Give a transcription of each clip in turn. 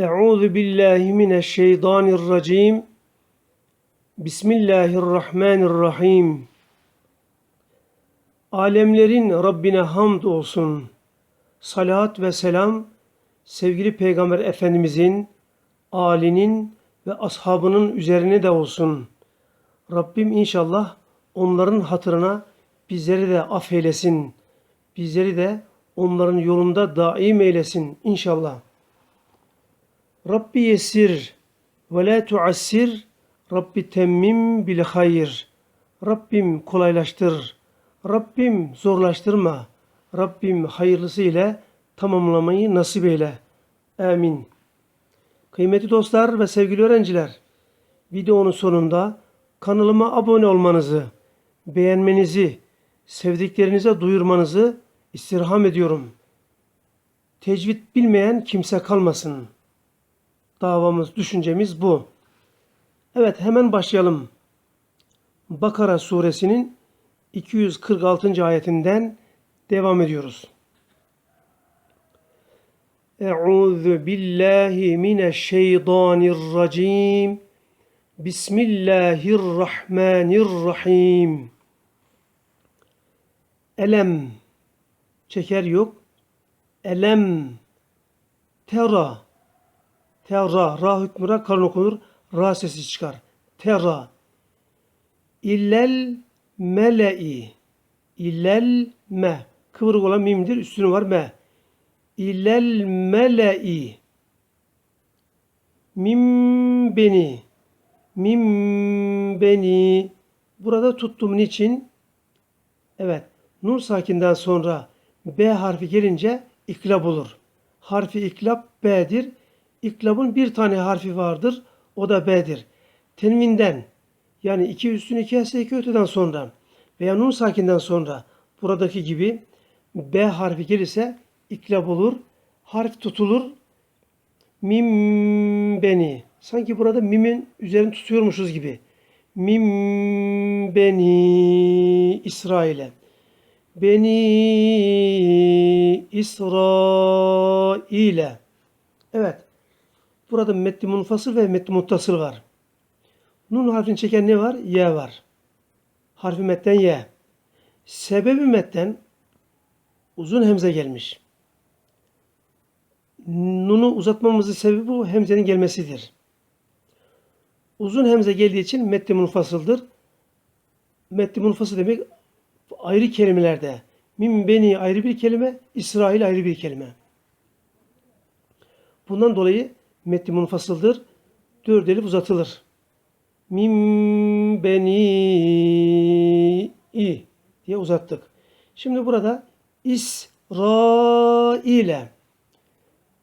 Euzu billahi mineşşeytanirracim. Bismillahirrahmanirrahim. Alemlerin Rabbine hamd olsun. Salat ve selam sevgili Peygamber Efendimizin, alinin ve ashabının üzerine de olsun. Rabbim inşallah onların hatırına bizleri de affeylesin. Bizleri de onların yolunda daim eylesin inşallah. Rabbi yesir ve la tuassir. Rabbi temmim bil hayır. Rabbim kolaylaştır. Rabbim zorlaştırma. Rabbim hayırlısı ile tamamlamayı nasip eyle. Amin. Kıymetli dostlar ve sevgili öğrenciler, videonun sonunda kanalıma abone olmanızı, beğenmenizi, sevdiklerinize duyurmanızı istirham ediyorum. Tecvid bilmeyen kimse kalmasın. Davamız, düşüncemiz bu. Evet hemen başlayalım. Bakara suresinin 246. ayetinden devam ediyoruz. Euzu billahi mineşşeytanirracim. Bismillahirrahmanirrahim. Elem çeker yok. Elem tera tera ra hükmüra karın okunur. Ra sesi çıkar. Tera illel mele'i illel me kıvırık olan mimdir üstünü var me illel mele'i mim beni mim beni burada tuttum niçin? Evet. Nun sakinden sonra B harfi gelince iklab olur. Harfi iklab B'dir. İklabın bir tane harfi vardır. O da B'dir. Tenvinden yani iki üstün iki ese iki öteden sonra veya nun sakinden sonra buradaki gibi B harfi gelirse iklab olur. Harf tutulur. Mim beni. Sanki burada mimin üzerini tutuyormuşuz gibi. Mim beni İsrail'e. Beni İsrail'e. Evet. Burada metni munfasıl ve metni muttasıl var. Nun harfini çeken ne var? Y var. Harfi metten Y. Sebebi metten uzun hemze gelmiş. Nunu uzatmamızın sebebi bu hemzenin gelmesidir. Uzun hemze geldiği için metni munfasıldır. Metni munfasıl demek ayrı kelimelerde. Mim beni ayrı bir kelime, İsrail ayrı bir kelime. Bundan dolayı metni munfasıldır. Dört elif uzatılır. Mim beni i diye uzattık. Şimdi burada İsrail'e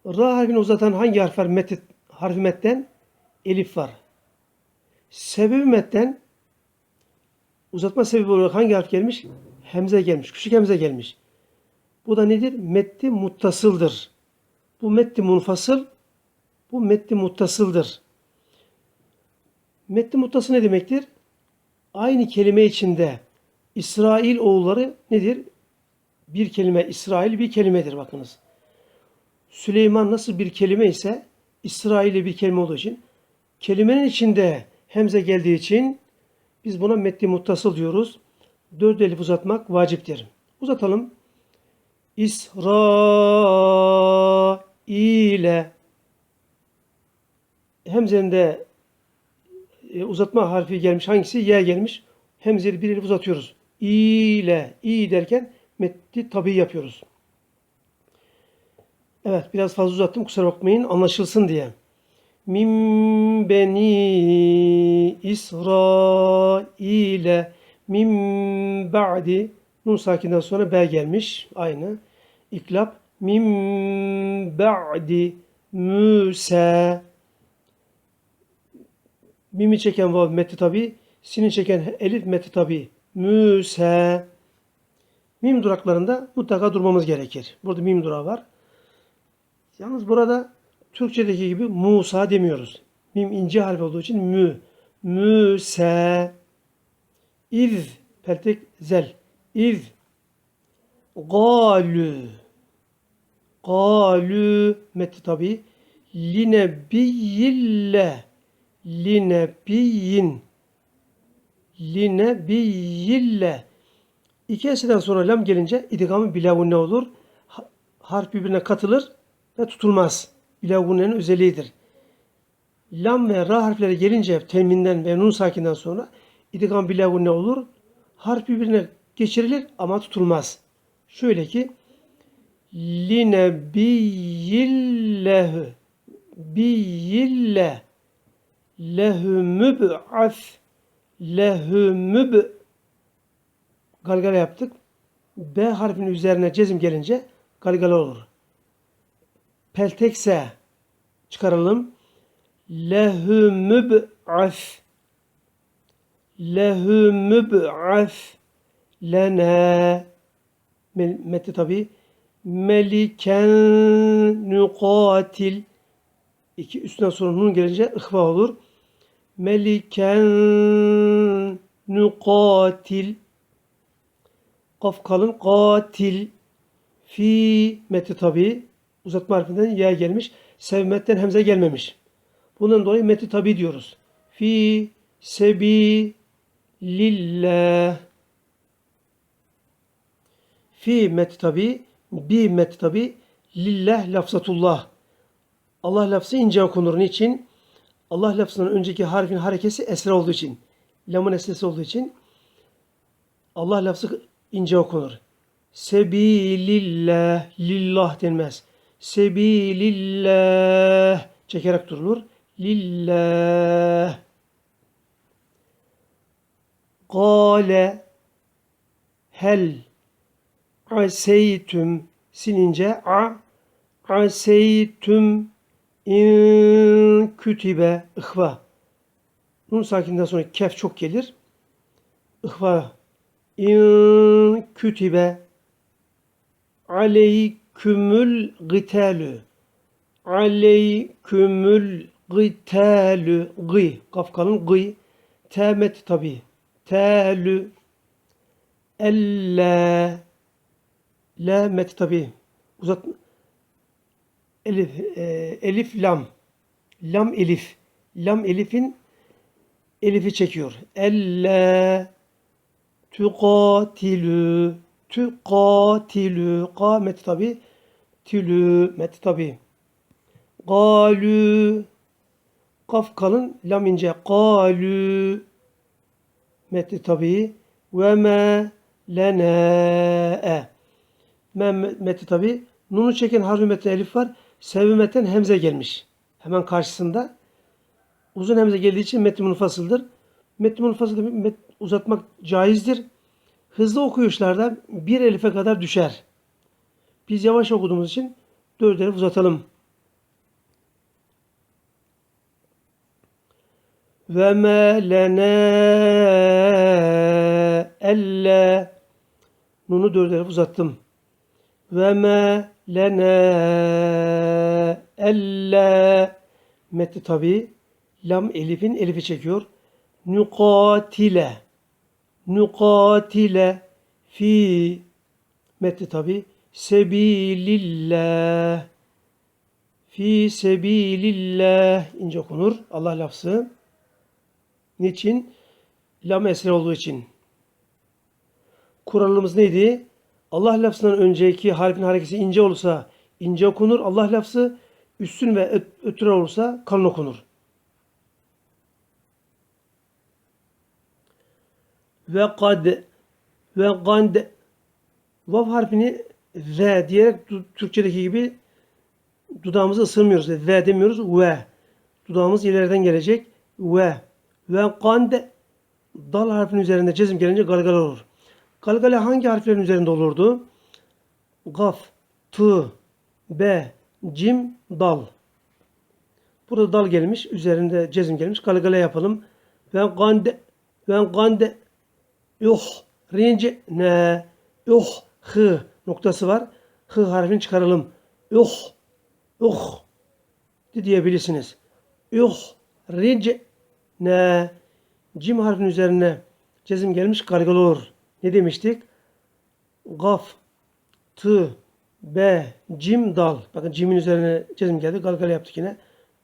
Ra harfini uzatan hangi harf var? Met, harfi metten elif var. Sebebi metten uzatma sebebi olarak hangi harf gelmiş? Hemze gelmiş. Küçük hemze gelmiş. Bu da nedir? Metti muttasıldır. Bu metti munfasıl, bu metti muttasıldır. Metti muttasıl ne demektir? Aynı kelime içinde İsrail oğulları nedir? Bir kelime İsrail bir kelimedir bakınız. Süleyman nasıl bir kelime ise İsrail'e bir kelime olduğu için kelimenin içinde hemze geldiği için biz buna metni muttasıl diyoruz. Dört elif uzatmak vaciptir. Uzatalım. İsrail'e hemzende e, uzatma harfi gelmiş. Hangisi? Y gelmiş. Hemzeli bir elif uzatıyoruz. İle, i derken metni tabi yapıyoruz. Evet biraz fazla uzattım kusura bakmayın anlaşılsın diye. Mim beni İsrail'e mim ba'di nun sakinden sonra b gelmiş aynı. İklap mim ba'di Musa mimi çeken vav meti tabi sini çeken elif meti tabi Musa mim duraklarında mutlaka durmamız gerekir. Burada mim durağı var. Yalnız burada Türkçedeki gibi Musa demiyoruz. Mim ince harf olduğu için mü. Müse. İz. Peltek zel. İz. Galü. Galü. Metti tabi. Linebiyille. Linebiyyin. Linebiyille. İki eseden sonra lam gelince idgamı bilavun ne olur? Ha- Harf birbirine katılır ve tutulmaz. Bilavunnenin özelliğidir. Lam ve ra harfleri gelince teminden ve nun sakinden sonra idgam bilavun ne olur? Harf birbirine geçirilir ama tutulmaz. Şöyle ki linebiyyillehu biyyille lehu müb'as lehu müb galgala yaptık. B harfinin üzerine cezim gelince galgala olur. Peltekse çıkaralım. Lehu müb'as lehu müb'as lena Mel- metni tabi meliken nukatil iki üstünden sonra nun gelince ıhva olur. Meliken nukatil Kaf kalın katil fi metni tabi uzatma harfinden ya gelmiş. Sevmetten hemze gelmemiş. Bundan dolayı metni tabi diyoruz. Fi sebi lillah fi met tabi, bi met tabi, lillah lafzatullah. Allah lafzı ince okunur. Niçin? Allah lafzının önceki harfin harekesi esra olduğu için. Lamın esresi olduğu için Allah lafzı ince okunur. Sebilillah, lillah denmez. Sebilillah çekerek durulur. Lillah. Kale hel aseytüm silince a aseytüm in kütübe ihva. Nun sakinden sonra kef çok gelir. İhva. İn kütübe. Aleykümül gıtelü. Aleykümül gıtelü. Gı. Kafkanın gı. Temet tabi telü. Elle. La met tabi uzat elif e, elif lam lam elif lam elifin elifi çekiyor. Elle tuqatilü tuqatilü qa met tabi tülü met tabi galü kaf kalın lam ince galü met tabi ve me lena Mehmet'i tabi. Nunu çeken harfi metne elif var. Sebebi metten hemze gelmiş. Hemen karşısında. Uzun hemze geldiği için metni munfasıldır. Metni munfasıldır. Met, uzatmak caizdir. Hızlı okuyuşlarda bir elife kadar düşer. Biz yavaş okuduğumuz için dört elif uzatalım. Ve me lene elle Nunu dört elif uzattım. Ve me lene elle metni tabi lam elifin elifi çekiyor. Nukatile nukatile fi metni tabi sebilillah fi sebilillah ince okunur. Allah lafzı. Niçin? Lam esre olduğu için. Kuralımız neydi? Allah lafzından önceki harfin harekesi ince olursa ince okunur. Allah lafzı üstün ve öt- olursa kalın okunur. Ve kad ve gand vav harfini ve diyerek Türkçedeki gibi dudağımızı ısırmıyoruz. Ve demiyoruz. Ve. Dudağımız ileriden gelecek. Ve. Ve gand dal harfinin üzerinde cezim gelince galgal olur. Galgale hangi harflerin üzerinde olurdu? Gaf, tı, be, cim, dal. Burada dal gelmiş, üzerinde cezim gelmiş. Galgale yapalım. Ve gande, ve gande, yuh, rinci, ne, yuh, hı noktası var. Hı harfini çıkaralım. Yuh, yuh diyebilirsiniz. Yuh, rinci, ne, cim harfinin üzerine cezim gelmiş, galgale olur. Ne demiştik? Gaf, tı, be, cim, dal. Bakın cimin üzerine cezim geldi. Galgala yaptık yine.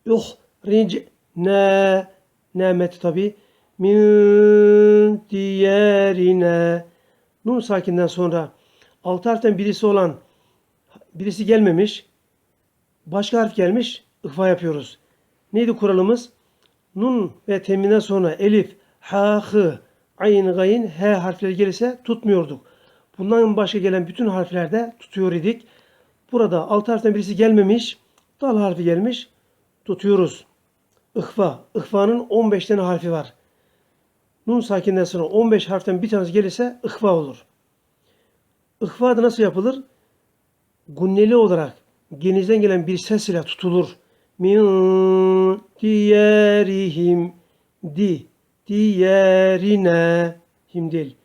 yuhric ne nemeti tabi min diyerine nun sakinden sonra altı harften birisi olan birisi gelmemiş başka harf gelmiş ihfa yapıyoruz. Neydi kuralımız? Nun ve teminden sonra elif, ha, hı, ayn, gayn, he harfleri gelirse tutmuyorduk. Bundan başka gelen bütün harflerde tutuyor idik. Burada altı harften birisi gelmemiş, dal harfi gelmiş, tutuyoruz. İhfa. İhfanın 15 tane harfi var. Nun sakinden sonra 15 harften bir tanesi gelirse ihfa olur. İhfa da nasıl yapılır? Gunneli olarak genizden gelen bir ses ile tutulur. Min diyerihim di diyerine him değil.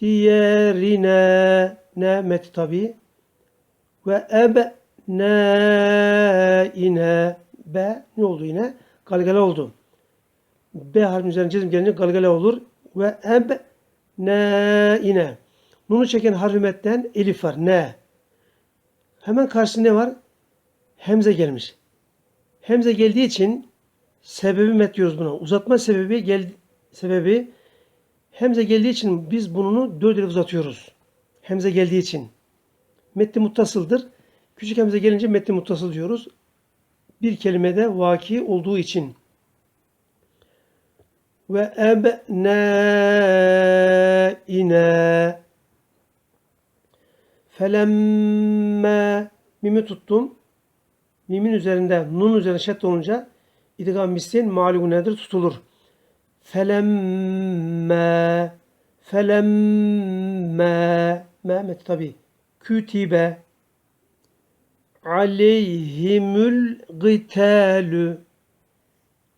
Diyerine ne met tabi ve ebneine be ne oldu yine? Galgale oldu. B harfinin üzerine cezim gelince galgale olur. Ve eb ne ine. Nunu çeken harfi metten elif var. Ne. Hemen karşısında ne var? Hemze gelmiş. Hemze geldiği için sebebi met diyoruz buna. Uzatma sebebi gel sebebi hemze geldiği için biz bunu dört elif uzatıyoruz. Hemze geldiği için. Metni muttasıldır. Küçük hemze gelince metni muttasıl diyoruz. Bir kelimede vaki olduğu için ve ebnâine felemme mimi tuttum. Mimin üzerinde nun üzerine şeddet olunca idgam mislin mağlubu nedir? Tutulur. Felemme felemme. Mehmet tabi kütibe. Aleyhimül gıtelü.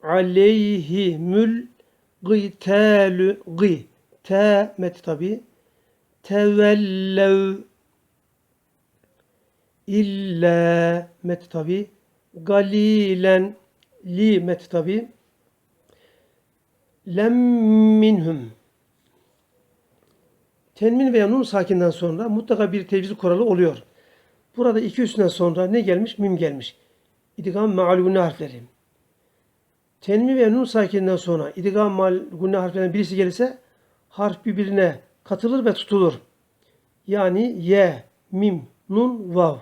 Aleyhimül gıtelü. Gı. Te met tabi tevellev. İlla met tabi galilen li met tabi lem minhum Tenmin veya nun sakinden sonra mutlaka bir tecviz kuralı oluyor. Burada iki üstünden sonra ne gelmiş? Mim gelmiş. İdgam ma'lûne harfleri. Tenmi ve nun sakinden sonra idgam mal gunne harflerinden birisi gelirse harf birbirine katılır ve tutulur. Yani ye, mim, nun, vav.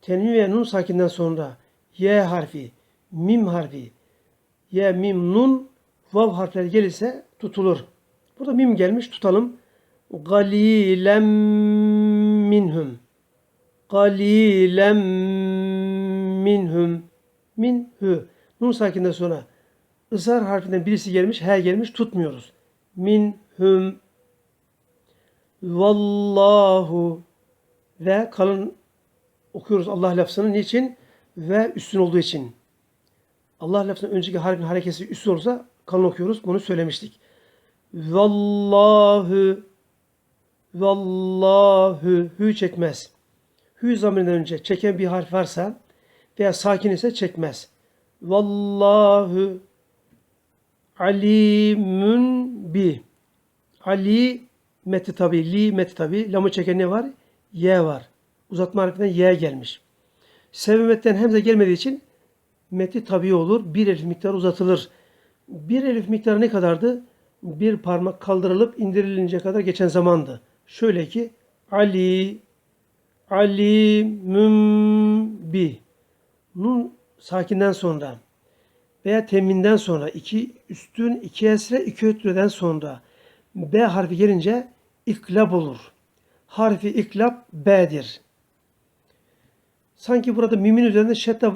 Tenmi ve nun sakinden sonra ye harfi, mim harfi, ye, mim, nun, vav harfleri gelirse tutulur. Burada mim gelmiş tutalım. Galilem minhum. Galilem minhum. Minhü. Nun sakinden sonra ısrar harfinden birisi gelmiş, he gelmiş tutmuyoruz. Min hüm vallahu ve kalın okuyoruz Allah lafzını niçin? Ve üstün olduğu için. Allah lafzının önceki harfin harekesi üstün olursa kalın okuyoruz. Bunu söylemiştik. Vallahu Vallahu hü çekmez. Hü zamirinden önce çeken bir harf varsa veya sakin ise çekmez. Vallahu alimun bi. Ali meti tabi, li meti tabi. Lamı çeken ne var? Y var. Uzatma harfinden Y gelmiş. Sebemetten hemze gelmediği için meti tabi olur. Bir elif miktarı uzatılır. Bir elif miktarı ne kadardı? Bir parmak kaldırılıp indirilince kadar geçen zamandı. Şöyle ki Ali alimüm bi. Nun sakinden sonra veya teminden sonra iki üstün iki esre iki ötreden sonra B harfi gelince iklab olur. Harfi iklab B'dir. Sanki burada mimin üzerinde şedde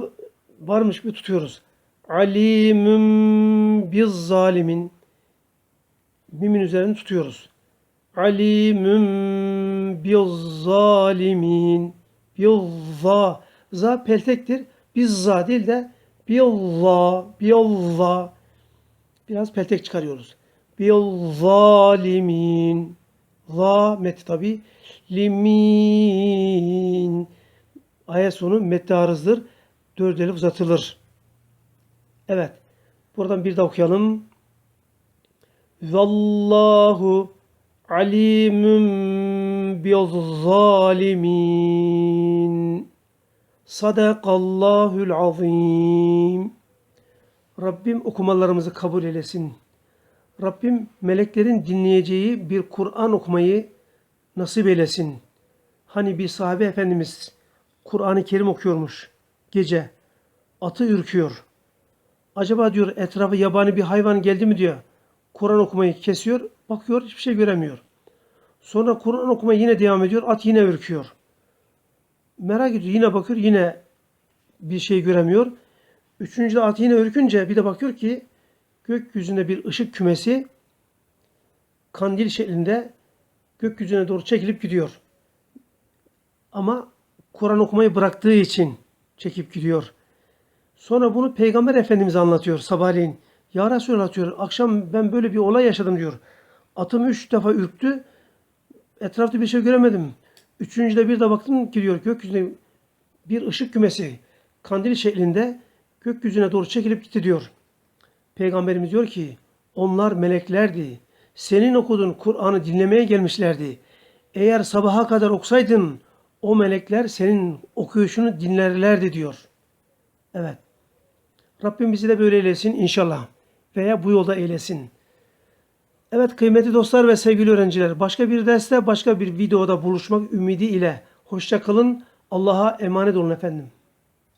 varmış gibi tutuyoruz. Alimüm biz zalimin mimin üzerinde tutuyoruz. Alimüm biz zalimin biz za peltektir. Bizza değil de billah, billah. Biraz peltek çıkarıyoruz. Bil zalimin. Za meti tabi. Limin. Ayet sonu metni arızdır. Dört elif uzatılır. Evet. Buradan bir daha okuyalım. Vallahu alimum bil zalimin. Sadakallahul azim. Rabbim okumalarımızı kabul eylesin. Rabbim meleklerin dinleyeceği bir Kur'an okumayı nasip eylesin. Hani bir sahabe efendimiz Kur'an-ı Kerim okuyormuş gece. Atı ürküyor. Acaba diyor etrafı yabani bir hayvan geldi mi diyor. Kur'an okumayı kesiyor. Bakıyor hiçbir şey göremiyor. Sonra Kur'an okumaya yine devam ediyor. At yine ürküyor. Merak ediyor. Yine bakıyor. Yine bir şey göremiyor. Üçüncüde at yine ürkünce bir de bakıyor ki gökyüzünde bir ışık kümesi kandil şeklinde gökyüzüne doğru çekilip gidiyor. Ama Kur'an okumayı bıraktığı için çekip gidiyor. Sonra bunu Peygamber Efendimiz anlatıyor sabahleyin. Ya Resulallah diyor, akşam ben böyle bir olay yaşadım diyor. Atım üç defa ürktü. Etrafta bir şey göremedim. Üçüncüde bir de baktım ki diyor gökyüzünde bir ışık kümesi kandil şeklinde gökyüzüne doğru çekilip gitti diyor. Peygamberimiz diyor ki onlar meleklerdi. Senin okuduğun Kur'an'ı dinlemeye gelmişlerdi. Eğer sabaha kadar okusaydın o melekler senin okuyuşunu dinlerlerdi diyor. Evet. Rabbim bizi de böyle eylesin inşallah. Veya bu yolda eylesin. Evet kıymetli dostlar ve sevgili öğrenciler başka bir derste başka bir videoda buluşmak ümidi ile hoşça kalın. Allah'a emanet olun efendim.